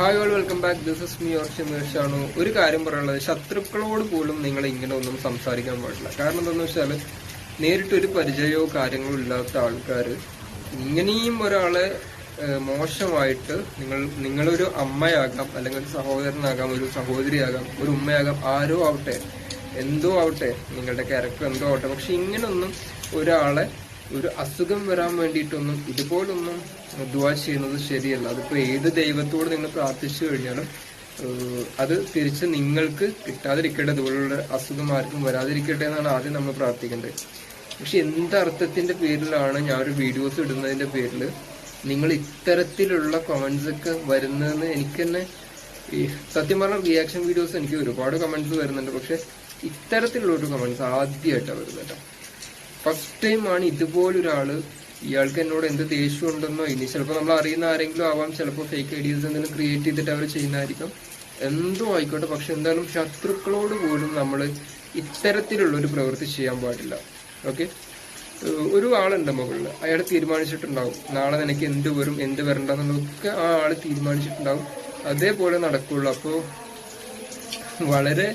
Hi all welcome back this is me Shanu ഒരു കാര്യം പറയാനുള്ളത് ശത്രുക്കളോട് പോലും നിങ്ങൾ ഇങ്ങനെ ഒന്നും സംസാരിക്കാൻ പാടില്ല. കാരണം എന്താണെന്ന് വെച്ചാൽ നേരിട്ടൊരു പരിചയമോ കാര്യങ്ങളോ ഇല്ലാത്ത ആൾക്കാർ ഇങ്ങനെയും ഒരാളെ മോശമായിട്ട് നിങ്ങൾ നിങ്ങളൊരു അമ്മയാകാം അല്ലെങ്കിൽ ഒരു സഹോദരനാകാം ഒരു സഹോദരിയാകാം ഒരു ഉമ്മയാകാം ആരോ ആവട്ടെ എന്തോ ആവട്ടെ നിങ്ങളുടെ ക്യാരക്ടർ എന്തോ ആവട്ടെ പക്ഷെ ഇങ്ങനൊന്നും ഒരാളെ ഒരു അസുഖം വരാൻ വേണ്ടിയിട്ടൊന്നും ഇതുപോലൊന്നും ദുവാ ചെയ്യുന്നത് ശരിയല്ല. അതിപ്പോ ഏത് ദൈവത്തോട് നിങ്ങൾ പ്രാർത്ഥിച്ചു കഴിഞ്ഞാലും അത് തിരിച്ച് നിങ്ങൾക്ക് കിട്ടാതിരിക്കട്ടെ. ഇതുപോലുള്ള അസുഖം ആർക്കും വരാതിരിക്കട്ടെ എന്നാണ് ആദ്യം നമ്മൾ പ്രാർത്ഥിക്കേണ്ടത്. പക്ഷെ എന്ത് അർത്ഥത്തിന്റെ പേരിലാണ് ഞാൻ ഒരു വീഡിയോസ് ഇടുന്നതിന്റെ പേരിൽ നിങ്ങൾ ഇത്തരത്തിലുള്ള കമന്റ്സ് ഒക്കെ വരുന്നതെന്ന് എനിക്ക് തന്നെ സത്യം പറഞ്ഞ റിയാക്ഷൻ വീഡിയോസ് എനിക്ക് ഒരുപാട് കമന്റ്സ് വരുന്നുണ്ട്. പക്ഷെ ഇത്തരത്തിലുള്ള ഒരു കമന്റ്സ് ആദ്യമായിട്ടാണ് വരുന്നത് കേട്ടോ. ഫസ്റ്റ് ടൈമാണ് ആണ് ഇതുപോലൊരാൾ ഇയാൾക്ക് എന്നോട് എന്ത് ദേഷ്യം ഉണ്ടെന്നോ ഇനി ചിലപ്പോൾ നമ്മൾ അറിയുന്ന ആരെങ്കിലും ആവാം. ചിലപ്പോൾ ഫേക്ക് ഐഡിയസ് എന്തെങ്കിലും ക്രിയേറ്റ് ചെയ്തിട്ട് അവർ ചെയ്യുന്നതായിരിക്കും. എന്തോ ആയിക്കോട്ടെ. പക്ഷെ എന്തായാലും ശത്രുക്കളോട് പോലും നമ്മൾ ഇത്തരത്തിലുള്ള ഒരു പ്രവൃത്തി ചെയ്യാൻ പാടില്ല. ഓക്കെ ഒരു ആളുണ്ട് മുകളിൽ അയാൾ തീരുമാനിച്ചിട്ടുണ്ടാവും. നാളെ നിനക്ക് എന്ത് വരും എന്ത് വരണ്ടെന്നുള്ളതൊക്കെ ആ ആൾ തീരുമാനിച്ചിട്ടുണ്ടാവും. അതേപോലെ നടക്കുള്ളൂ. അപ്പോൾ വളരെ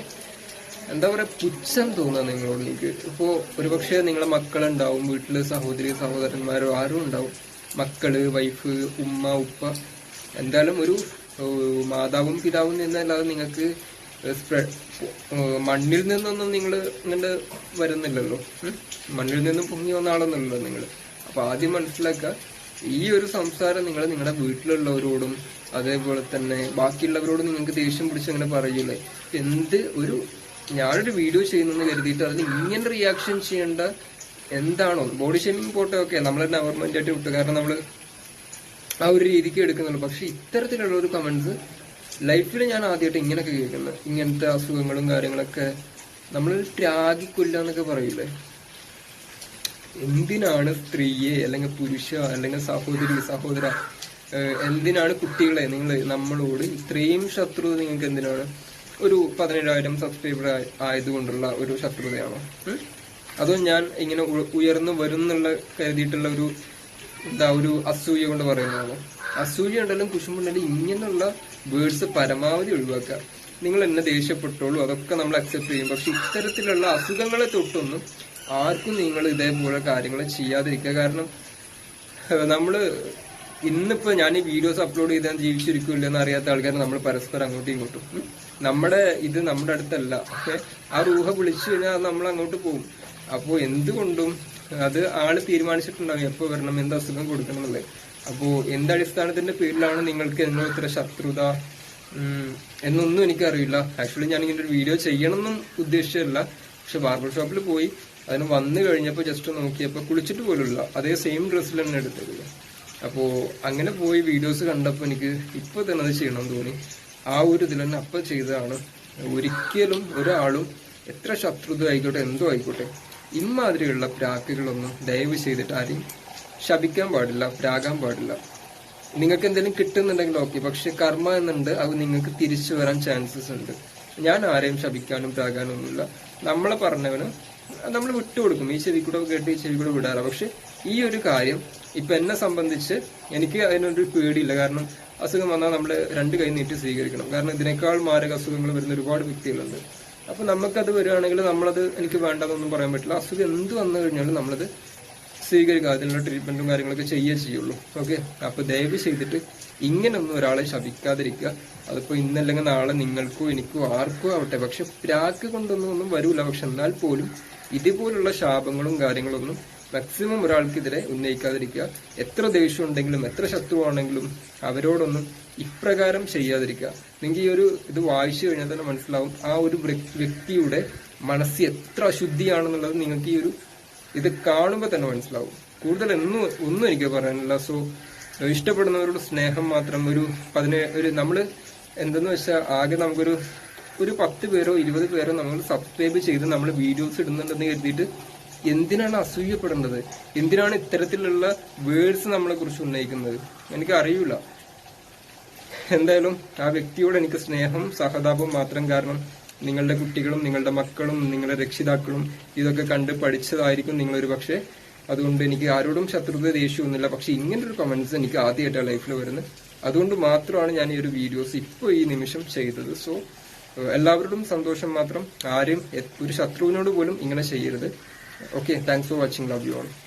എന്താ പറയാ പുച്ഛം തോന്നുക നിങ്ങളോട് എനിക്ക്. ഇപ്പോ ഒരുപക്ഷെ നിങ്ങളെ മക്കളുണ്ടാവും വീട്ടിൽ സഹോദരി സഹോദരന്മാരോ ആരും ഉണ്ടാവും. മക്കൾ വൈഫ് ഉമ്മ ഉപ്പ. എന്തായാലും ഒരു മാതാവും പിതാവും നിന്നല്ലാതെ നിങ്ങൾക്ക് മണ്ണിൽ നിന്നൊന്നും നിങ്ങൾ ഇങ്ങനെ വരുന്നില്ലല്ലോ? മണ്ണിൽ നിന്നും പൊങ്ങി വന്ന ആളൊന്നുമല്ലോ നിങ്ങൾ അപ്പൊ ആദ്യം മനസ്സിലാക്കുക ഈ ഒരു സംസാരം നിങ്ങൾ നിങ്ങളുടെ വീട്ടിലുള്ളവരോടും അതേപോലെ തന്നെ ബാക്കിയുള്ളവരോടും നിങ്ങൾക്ക് ദേഷ്യം പിടിച്ച് അങ്ങനെ പറയൂലേ. എന്ത് ഒരു ഞാനൊരു വീഡിയോ ചെയ്യുന്നെന്ന് കരുതിയിട്ട് അതിന് ഇങ്ങനെ റിയാക്ഷൻ ചെയ്യേണ്ട എന്താണോ? ബോഡി ഷേമിങ് പോട്ടെ ഓക്കെ നമ്മൾ തന്നെ അവർമെന്റ് ആയിട്ട് വിട്ടു. കാരണം നമ്മൾ ആ ഒരു രീതിക്ക് എടുക്കുന്നുള്ളൂ. പക്ഷെ ഇത്തരത്തിലുള്ള ഒരു കമന്റ്സ് ലൈഫിൽ ഞാൻ ആദ്യമായിട്ട് ഇങ്ങനെയൊക്കെ കേൾക്കുന്നത് ഇങ്ങനത്തെ അസുഖങ്ങളും കാര്യങ്ങളൊക്കെ നമ്മൾ ത്യാഗിക്കൊല്ല എന്നൊക്കെ പറയില്ലേ? എന്തിനാണ് സ്ത്രീയെ അല്ലെങ്കിൽ പുരുഷ അല്ലെങ്കിൽ സഹോദരി സഹോദര എന്തിനാണ് കുട്ടികളെ നിങ്ങൾ നമ്മളോട് ഇത്രയും ശത്രു നിങ്ങൾക്ക് എന്തിനാണ്? ഒരു പതിനേഴായിരം സബ്സ്ക്രൈബർ ആയതുകൊണ്ടുള്ള ഒരു ശത്രുതയാണോ? അതോ ഞാൻ ഇങ്ങനെ ഉയർന്നു വരുന്നുള്ള കരുതിയിട്ടുള്ള ഒരു എന്താ ഒരു അസൂയ കൊണ്ട് പറയുന്നതാണോ? അസൂയ ഉണ്ടെങ്കിലും കുശുമ്പുണ്ടെങ്കിലും ഇങ്ങനെയുള്ള വേർഡ്സ് പരമാവധി ഒഴിവാക്കുക. നിങ്ങൾ എന്നെ ദേഷ്യപ്പെട്ടോളൂ അതൊക്കെ നമ്മൾ അക്സെപ്റ്റ് ചെയ്യും. പക്ഷെ ഇത്തരത്തിലുള്ള അസുഖങ്ങളെ തൊട്ടൊന്നും ആർക്കും നിങ്ങൾ ഇതേപോലെ കാര്യങ്ങൾ ചെയ്യാതിരിക്കുക. കാരണം ഏഹ് ഇന്നിപ്പോ ഞാൻ ഈ വീഡിയോസ് അപ്ലോഡ് ചെയ്താൽ ജീവിച്ചിരിക്കില്ല എന്ന് അറിയാത്ത ആൾക്കാർ നമ്മൾ പരസ്പരം അങ്ങോട്ടും ഇങ്ങോട്ടും. നമ്മുടെ ഇത് നമ്മുടെ അടുത്തല്ല. ഓക്കെ ആ റൂഹ വിളിച്ചു കഴിഞ്ഞാൽ നമ്മൾ അങ്ങോട്ട് പോകും. അപ്പോ എന്തുകൊണ്ടും അത് ആൾ തീരുമാനിച്ചിട്ടുണ്ടാവും എപ്പോ വരണം എന്ത് അസുഖം കൊടുക്കണം എന്നുള്ളത്. അപ്പോ എന്ത് അടിസ്ഥാനത്തിന്റെ പേരിലാണ് നിങ്ങൾക്ക് എന്നോട് ഇത്ര ശത്രുത എന്നൊന്നും എനിക്കറിയില്ല. ആക്ച്വലി ഞാൻ ഇങ്ങനെ ഒരു വീഡിയോ ചെയ്യണമെന്നും ഉദ്ദേശിച്ചതല്ല. പക്ഷെ ബാർബർ ഷോപ്പിൽ പോയി അതിന് വന്നു കഴിഞ്ഞപ്പോൾ ജസ്റ്റ് നോക്കിയപ്പോൾ കുളിച്ചിട്ട് പോലുള്ള അതേ സെയിം ഡ്രസ്സിൽ തന്നെ എടുത്തത്. അപ്പോ അങ്ങനെ പോയി വീഡിയോസ് കണ്ടപ്പോൾ എനിക്ക് ഇപ്പൊ തന്നെ അത് ചെയ്യണം തോന്നി. ആ ഒരു ഇതിൽ തന്നെ അപ്പൊ ചെയ്തതാണ്. ഒരിക്കലും ഒരാളും എത്ര ശത്രുത ആയിക്കോട്ടെ എന്തോ ആയിക്കോട്ടെ ഇമാതിരിയുള്ള പ്രാക്കുകളൊന്നും ദയവ് ചെയ്തിട്ട് ആരെയും ശപിക്കാൻ പാടില്ല പ്രാകാൻ പാടില്ല. നിങ്ങൾക്ക് എന്തെങ്കിലും കിട്ടുന്നുണ്ടെങ്കിൽ ഓക്കെ പക്ഷെ കർമ്മ എന്നുണ്ട് അത് നിങ്ങൾക്ക് തിരിച്ചു വരാൻ ചാൻസസ് ഉണ്ട്. ഞാൻ ആരെയും ശപിക്കാനും പ്രാകാനും ഒന്നുമില്ല നമ്മളെ പറഞ്ഞവന് നമ്മൾ വിട്ടുകൊടുക്കും. ഈ ചെവി കൂടെ കേട്ട് ഈ ചെവി കൂടെ വിടാറ് പക്ഷെ ഈ ഒരു കാര്യം ഇപ്പൊ എന്നെ സംബന്ധിച്ച് എനിക്ക് അതിനൊരു പേടിയില്ല. കാരണം അസുഖം വന്നാൽ നമ്മൾ രണ്ട് കൈ നീട്ടി സ്വീകരിക്കണം. കാരണം ഇതിനേക്കാൾ മാരക അസുഖങ്ങൾ വരുന്ന ഒരുപാട് വ്യക്തികളുണ്ട്. അപ്പൊ നമുക്കത് വരികയാണെങ്കിൽ നമ്മളത് എനിക്ക് വേണ്ടതൊന്നും പറയാൻ പറ്റില്ല. അസുഖം എന്ത് വന്നു കഴിഞ്ഞാലും നമ്മളത് സ്വീകരിക്കുക അതിനുള്ള ട്രീറ്റ്മെന്റും കാര്യങ്ങളൊക്കെ ചെയ്യേ ചെയ്യുള്ളൂ. ഓക്കെ അപ്പൊ ദയവ് ചെയ്തിട്ട് ഇങ്ങനൊന്നും ഒരാളെ ശപിക്കാതിരിക്കുക. അതിപ്പോ ഇന്നല്ലെങ്കിൽ നാളെ നിങ്ങൾക്കോ എനിക്കോ ആർക്കോ ആവട്ടെ. പക്ഷെ പ്രാക്ക് കൊണ്ടൊന്നും ഒന്നും വരൂല. പക്ഷെ എന്നാൽ പോലും ഇതുപോലുള്ള ശാപങ്ങളും കാര്യങ്ങളൊന്നും മാക്സിമം ഒരാൾക്കെതിരെ ഉന്നയിക്കാതിരിക്കുക. എത്ര ദേഷ്യം ഉണ്ടെങ്കിലും എത്ര ശത്രുവാണെങ്കിലും അവരോടൊന്നും ഇപ്രകാരം ചെയ്യാതിരിക്കുക. നിങ്ങൾക്ക് ഈ ഒരു ഇത് വായിച്ചു കഴിഞ്ഞാൽ തന്നെ മനസ്സിലാവും ആ ഒരു വ്യക്തിയുടെ മനസ്സ് എത്ര അശുദ്ധിയാണെന്നുള്ളത് നിങ്ങൾക്ക് ഈ ഒരു ഇത് കാണുമ്പോൾ തന്നെ മനസ്സിലാവും. കൂടുതൽ ഒന്നും ഒന്നും എനിക്ക് പറയാനില്ല. സോ ഇഷ്ടപ്പെടുന്നവരോട് സ്നേഹം മാത്രം ഒരു പതിനേ ഒരു നമ്മൾ എന്തെന്ന് വെച്ചാൽ ആകെ നമുക്കൊരു ഒരു പത്ത് പേരോ ഇരുപത് പേരോ നമ്മൾ സബ്സ്ക്രൈബ് ചെയ്ത് നമ്മൾ വീഡിയോസ് ഇടുന്നുണ്ടെന്ന് കരുതിയിട്ട് എന്തിനാണ് അസൂയപ്പെടേണ്ടത്? എന്തിനാണ് ഇത്തരത്തിലുള്ള വേർഡ്സ് നമ്മളെ കുറിച്ച് ഉന്നയിക്കുന്നത്? എനിക്ക് അറിയൂല. എന്തായാലും ആ വ്യക്തിയോട് എനിക്ക് സ്നേഹം സഹതാപം മാത്രം കാരണം നിങ്ങളുടെ കുട്ടികളും നിങ്ങളുടെ മക്കളും നിങ്ങളുടെ രക്ഷിതാക്കളും ഇതൊക്കെ കണ്ട് പഠിച്ചതായിരിക്കും നിങ്ങളൊരു പക്ഷേ. അതുകൊണ്ട് എനിക്ക് ആരോടും ശത്രുത ദേഷ്യമൊന്നുമില്ല. പക്ഷെ ഇങ്ങനൊരു കമന്റ്സ് എനിക്ക് ആദ്യമായിട്ടാണ് ലൈഫിൽ വരുന്നത്. അതുകൊണ്ട് മാത്രമാണ് ഞാൻ ഈ ഒരു വീഡിയോസ് ഇപ്പോൾ ഈ നിമിഷം ചെയ്തത്. സോ എല്ലാവരോടും സന്തോഷം മാത്രം. ആരും ഒരു ശത്രുവിനോട് പോലും ഇങ്ങനെ ചെയ്യരുത്. okay thanks for watching. Love you all.